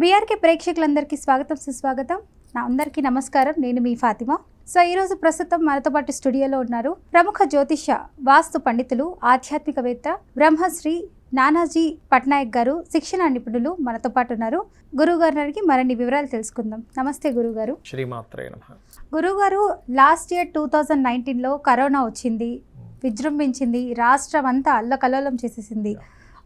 BRK ప్రేక్షకులందరికీ స్వాగతం సుస్వాగతం. నా అందరికీ నమస్కారం. నేను మీ ఫాతిమా. సో ఈరోజు ప్రస్తుతం మనతో పాటు స్టూడియోలో ఉన్నారు ప్రముఖ జ్యోతిష వాస్తు పండితులు ఆధ్యాత్మికవేత్త బ్రహ్మశ్రీ నానాజీ పట్నాయక్ గారు శిక్షణ నిపుణులు మనతో పాటు ఉన్నారు. గురువు గారిని అడిగి మరిన్ని వివరాలు తెలుసుకుందాం. నమస్తే గురుగారు శ్రీమాత్రే నమ. గురుగారు లాస్ట్ ఇయర్ టూ థౌజండ్ నైన్టీన్లో కరోనా వచ్చింది విజృంభించింది రాష్ట్రం అంతా అల్లకల్లోలం చేసేసింది.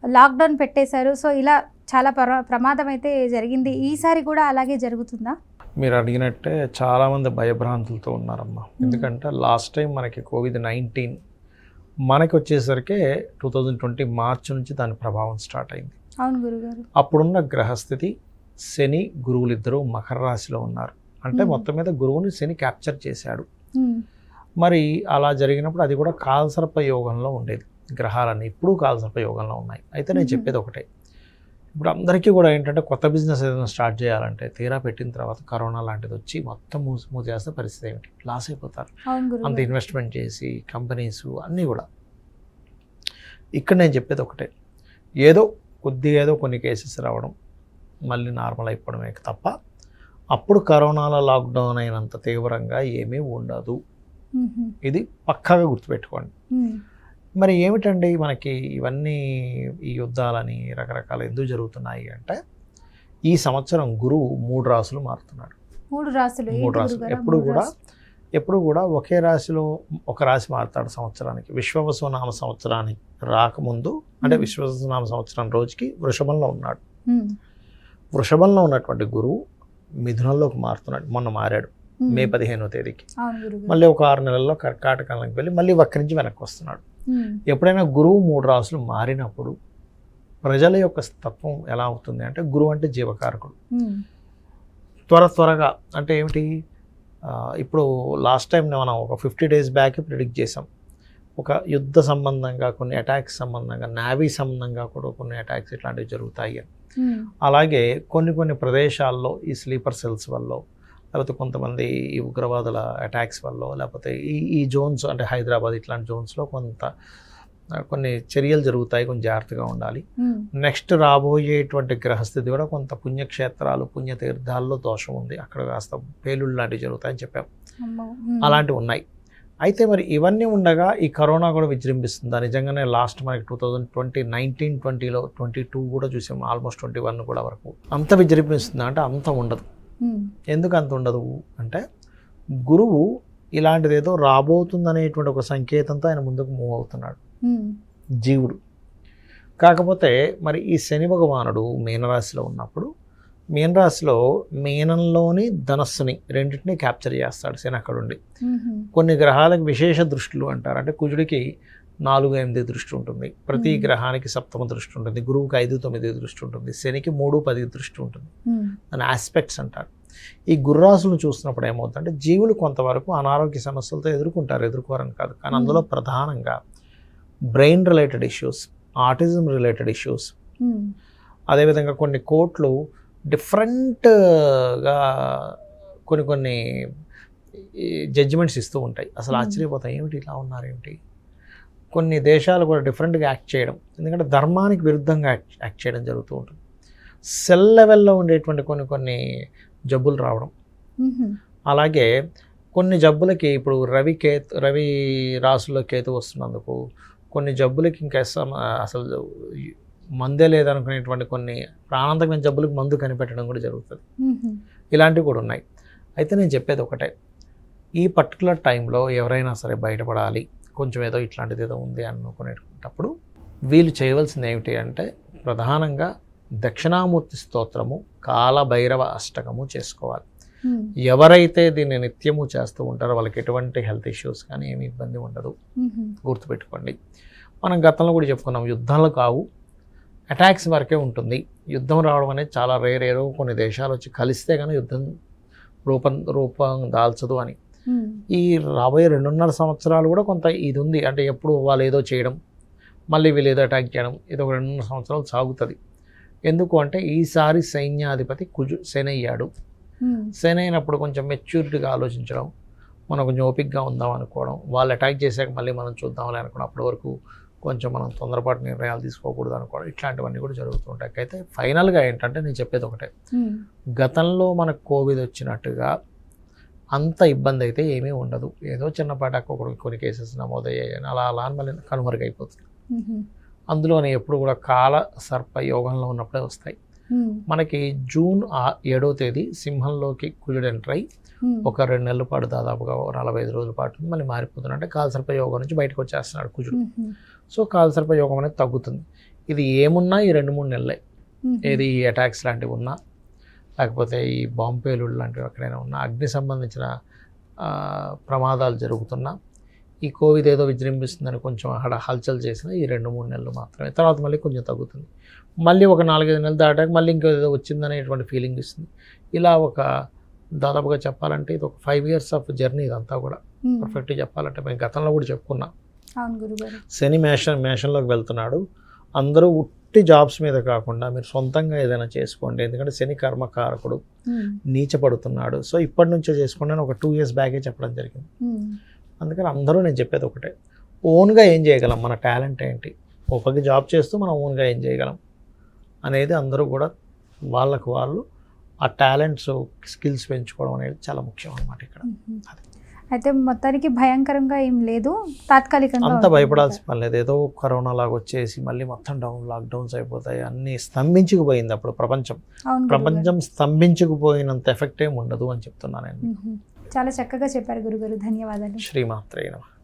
లాక్డౌన్ పెట్టేశారు. సో ఇలా చాలా ప్ర ప్రమాదం అయితే జరిగింది ఈసారి కూడా అలాగే జరుగుతుందా? మీరు అడిగినట్టే చాలామంది భయభ్రాంతులతో ఉన్నారమ్మా. ఎందుకంటే లాస్ట్ టైం మనకి కోవిడ్ నైన్టీన్ మనకి వచ్చేసరికి టూ థౌజండ్ ట్వంటీ మార్చ్ నుంచి దాని ప్రభావం స్టార్ట్ అయింది. అవును గురుగారు. అప్పుడున్న గ్రహస్థితి శని గురువులు ఇద్దరు మకర రాశిలో ఉన్నారు. అంటే. మొత్తం మీద గురువుని శని క్యాప్చర్ చేశాడు. మరి అలా జరిగినప్పుడు అది కూడా కాలసర్ప యోగంలో ఉండేది. గ్రహాలన్నీ ఇప్పుడు కాలసర్ప యోగంలో ఉన్నాయి. అయితే నేను. చెప్పేది ఒకటే. ఇప్పుడు అందరికీ కూడా ఏంటంటే కొత్త బిజినెస్ ఏదైనా స్టార్ట్ చేయాలంటే తీరా పెట్టిన తర్వాత కరోనా లాంటిది వచ్చి మొత్తం మూసి మూసేస్తే పరిస్థితి ఏమిటి? లాస్ అయిపోతారు. అంత ఇన్వెస్ట్మెంట్ చేసి కంపెనీస్ అన్నీ కూడా. ఇక్కడ నేను చెప్పేది ఒకటే. ఏదో కొద్దిగా ఏదో కొన్ని కేసెస్ రావడం మళ్ళీ నార్మల్ అయిపోవడమే తప్ప అప్పుడు కరోనాలో లాక్డౌన్ అయినంత తీవ్రంగా ఏమీ ఉండదు. ఇది పక్కాగా గుర్తుపెట్టుకోండి. మరి ఏమిటండి మనకి ఇవన్నీ ఈ యుద్ధాలని రకరకాల ఎందుకు జరుగుతున్నాయి అంటే ఈ సంవత్సరం గురువు మూడు రాసులు మారుతున్నాడు. మూడు రాసులు. మూడు రాసులు? ఎప్పుడు కూడా. ఎప్పుడు కూడా ఒకే రాశిలో ఒక రాశి మారుతాడు సంవత్సరానికి. విశ్వవసునామ సంవత్సరానికి రాకముందు అంటే. విశ్వవసునామ సంవత్సరం రోజుకి వృషభంలో ఉన్నాడు. వృషభంలో ఉన్నటువంటి గురువు మిథునంలోకి మారుతున్నాడు. మొన్న మారాడు. మే పదిహేనో తేదీకి. మళ్ళీ ఒక ఆరు నెలల్లో కర్కాటకంలోకి వెళ్ళి మళ్ళీ వక్రించి వెనక్కి వస్తున్నాడు. ఎప్పుడైనా గురువు మూడు రాసులు మారినప్పుడు ప్రజల యొక్క తత్వం ఎలా అవుతుంది అంటే గురువు అంటే జీవకారకుడు. ఉమ్, త్వర త్వరగా అంటే ఏమిటి? ఇప్పుడు లాస్ట్ టైం మనం ఒక ఫిఫ్టీ డేస్ బ్యాక్ ప్రిడిక్ట్ చేసాం ఒక యుద్ధ సంబంధంగా కొన్ని అటాక్స్ సంబంధంగా నావీ సంబంధంగా కూడా కొన్ని అటాక్స్ ఇట్లాంటివి జరుగుతాయి ఉమ్, అలాగే కొన్ని కొన్ని ప్రదేశాల్లో ఈ స్లీపర్ సెల్స్ వల్ల లేకపోతే కొంతమంది ఈ ఉగ్రవాదుల అటాక్స్ వల్ల లేకపోతే ఈ ఈ జోన్స్ అంటే హైదరాబాద్ ఇట్లాంటి జోన్స్లో కొంత కొన్ని చర్యలు జరుగుతాయి కొంచెం జాగ్రత్తగా ఉండాలి. నెక్స్ట్ రాబోయేటువంటి గ్రహస్థితి కూడా కొంత పుణ్యక్షేత్రాలు పుణ్యతీర్థాల్లో దోషం ఉంది. అక్కడ కాస్త పేలుళ్ళు లాంటివి జరుగుతాయని చెప్పాం. అలాంటివి ఉన్నాయి. అయితే మరి ఇవన్నీ ఉండగా ఈ కరోనా కూడా విజృంభిస్తుందా? నిజంగానే లాస్ట్ మనకి టూ థౌజండ్ ట్వంటీ నైన్టీన్ ట్వంటీలో ట్వంటీ టూ కూడా చూసాం. ఆల్మోస్ట్ ట్వంటీ వన్ కూడా వరకు. అంత విజృంభిస్తుందా? అంటే అంత ఉండదు. ఎందుకు అంత ఉండదు అంటే గురువు ఇలాంటిది ఏదో రాబోతుందనేటువంటి ఒక సంకేతంతో ఆయన ముందుకు మూవ్ అవుతున్నాడు. ఉమ్, జీవుడు. కాకపోతే మరి ఈ శని భగవానుడు మీనరాశిలో ఉన్నప్పుడు మీనరాశిలో మీనంలోని ధనస్సుని రెండింటినీ క్యాప్చర్ చేస్తాడు శని అక్కడుండి. ఉహుం, కొన్ని గ్రహాలకు విశేష దృష్టిలు అంటారు. అంటే కుజుడికి నాలుగు ఎనిమిది దృష్టి ఉంటుంది. ప్రతి. గ్రహానికి సప్తమ దృష్టి ఉంటుంది. గురువుకి ఐదు తొమ్మిది దృష్టి ఉంటుంది. శనికి మూడు పది దృష్టి ఉంటుంది. దాని ఆస్పెక్ట్స్ అంటారు. ఈ గుర్రాసులను చూస్తున్నప్పుడు ఏమవుతుందంటే జీవులు కొంతవరకు అనారోగ్య సమస్యలతో ఎదుర్కొంటారు. ఎదుర్కోరని కాదు. కానీ అందులో ప్రధానంగా brain related issues autism related issues అదేవిధంగా కొన్ని కోట్లు డిఫరెంట్గా కొన్ని కొన్ని జడ్జిమెంట్స్ ఇస్తూ ఉంటాయి. అసలు. ఆశ్చర్యపోతాయి. ఏమిటి ఇలా ఉన్నారు? ఏమిటి? కొన్ని దేశాలు కూడా డిఫరెంట్గా యాక్ట్ చేయడం ఎందుకంటే ధర్మానికి విరుద్ధంగా యాక్ట్ చేయడం జరుగుతూ ఉంటుంది. సెల్ లెవెల్లో ఉండేటువంటి కొన్ని కొన్ని జబ్బులు రావడం. అలాగే కొన్ని జబ్బులకి ఇప్పుడు రవి కేతు రవి రాసుల్లో కేతు వస్తున్నందుకు కొన్ని జబ్బులకి ఇంకా అసలు మందే లేదనుకునేటువంటి కొన్ని ప్రాణాంతకమైన జబ్బులకు మందు కనిపెట్టడం కూడా జరుగుతుంది. ఇలాంటివి కూడా ఉన్నాయి. అయితే నేను చెప్పేది ఒకటే. ఈ పర్టికులర్ టైంలో ఎవరైనా సరే బయటపడాలి. కొంచెం ఏదో ఇట్లాంటిది ఏదో ఉంది అనుకునేటప్పుడు వీళ్ళు చేయవలసింది ఏమిటి అంటే ప్రధానంగా దక్షిణామూర్తి స్తోత్రము కాలభైరవ అష్టకము చేసుకోవాలి. ఎవరైతే దీన్ని నిత్యము చేస్తూ ఉంటారో వాళ్ళకి ఎటువంటి హెల్త్ ఇష్యూస్ కానీ ఏమి ఇబ్బంది ఉండదు. గుర్తుపెట్టుకోండి. మనం గతంలో కూడా చెప్పుకున్నాం యుద్ధాలు కావు అటాక్స్ వరకే ఉంటుంది. యుద్ధం రావడం అనేది చాలా రేర్ ఏదో కొన్ని దేశాలు వచ్చి కలిస్తే కానీ యుద్ధం రూపం రూపం దాల్చదు అని. ఈ రాబోయే రెండున్నర సంవత్సరాలు కూడా కొంత ఇది ఉంది అంటే ఎప్పుడు వాళ్ళు ఏదో చేయడం మళ్ళీ వీళ్ళు ఏదో అటాక్ చేయడం ఇది ఒక రెండున్నర సంవత్సరాలు సాగుతుంది. ఎందుకు అంటే ఈసారి సైన్యాధిపతి కుజు శనయ్యాడు. ఉమ్, శని అయినప్పుడు కొంచెం మెచ్యూరిటీగా ఆలోచించడం మనం కొంచెం ఓపిక్గా ఉందాం అనుకోవడం వాళ్ళు అటాక్ చేశాక మళ్ళీ మనం చూద్దాంలే అనుకోవడం అప్పటి వరకు కొంచెం మనం తొందరపాటు నిర్ణయాలు తీసుకోకూడదు అనుకోవడం ఇట్లాంటివన్నీ కూడా జరుగుతుంటాయి అయితే ఫైనల్గా ఏంటంటే నేను చెప్పేది ఒకటే. గతంలో మనకు కోవిడ్ వచ్చినట్టుగా అంత ఇబ్బంది అయితే ఏమీ ఉండదు. ఏదో చిన్నపాటి అక్కడ కొన్ని కేసెస్ నమోదయ్యాయి అని అలా అలా అని మళ్ళీ కనుమరుగైపోతుంది. అందులోనే ఎప్పుడు కూడా కాల సర్ప యోగంలో ఉన్నప్పుడే వస్తాయి. మనకి జూన్ ఏడో తేదీ సింహంలోకి కుజుడు ఎంటర్ అయి ఒక రెండు నెలల పాటు దాదాపుగా నలభై ఐదు రోజుల పాటు మళ్ళీ మారిపోతుంది. అంటే కాలసర్ప యోగం నుంచి బయటకు వచ్చేస్తున్నాడు కుజుడు సో కాలసర్ప యోగం అనేది తగ్గుతుంది. ఇది ఏమున్నా ఈ రెండు మూడు నెలలే. ఏది అటాక్స్ లాంటివి ఉన్నా లేకపోతే ఈ బాంబు పేలుళ్ళు లాంటివి ఎక్కడైనా ఉన్నా అగ్ని సంబంధించిన ప్రమాదాలు జరుగుతున్నా ఈ కోవిడ్ ఏదో విజృంభిస్తుందని కొంచెం అక్కడ హల్చల్ చేసిన ఈ రెండు మూడు నెలలు మాత్రమే. తర్వాత మళ్ళీ కొంచెం తగ్గుతుంది. మళ్ళీ ఒక నాలుగైదు నెలలు దాటాక మళ్ళీ ఇంకో ఏదో వచ్చిందనేటువంటి ఫీలింగ్ ఇస్తుంది. ఇలా ఒక దాదాపుగా చెప్పాలంటే ఇది ఒక ఫైవ్ ఇయర్స్ ఆఫ్ జర్నీ ఇదంతా కూడా. పర్ఫెక్ట్గా చెప్పాలంటే మేము గతంలో కూడా చెప్పుకున్నాం. శని మేషన్ మేషంలోకి వెళ్తున్నాడు. అందరూ ఉట్టి జాబ్స్ మీద కాకుండా మీరు సొంతంగా ఏదైనా చేసుకోండి. ఎందుకంటే శని కర్మకారకుడు ఉమ్, నీచపడుతున్నాడు. సో ఇప్పటి నుంచే చేసుకోండి అని ఒక టూ ఇయర్స్ బ్యాగే చెప్పడం జరిగింది. ఉమ్, అందుకని అందరూ నేను చెప్పేది ఒకటే. ఓన్గా ఏం చేయగలం? మన టాలెంట్ ఏంటి? ఒకరికి జాబ్ చేస్తూ మనం ఓన్గా ఏం చేయగలం? అనేది అందరూ కూడా వాళ్ళకు వాళ్ళు ఆ టాలెంట్స్ స్కిల్స్ పెంచుకోవడం అనేది చాలా ముఖ్యం అన్నమాట ఇక్కడ ఉమ్. అయితే మొత్తానికి భయంకరంగా ఏం లేదు. తాత్కాలికంగా అంత. భయపడాల్సిన పని లేదు. ఏదో కరోనా లాగా వచ్చేసి మళ్ళీ మొత్తం డౌన్ లాక్డౌన్స్ అయిపోతాయి. అన్నీ స్తంభించుకుపోయింది అప్పుడు ప్రపంచం. ప్రపంచం స్తంభించుకుపోయినంత ఎఫెక్ట్ ఏమి ఉండదు అని చెప్తున్నాను చాలా చక్కగా చెప్పారు గురుగారు. ధన్యవాదాలు. శ్రీమాత్రే నమః.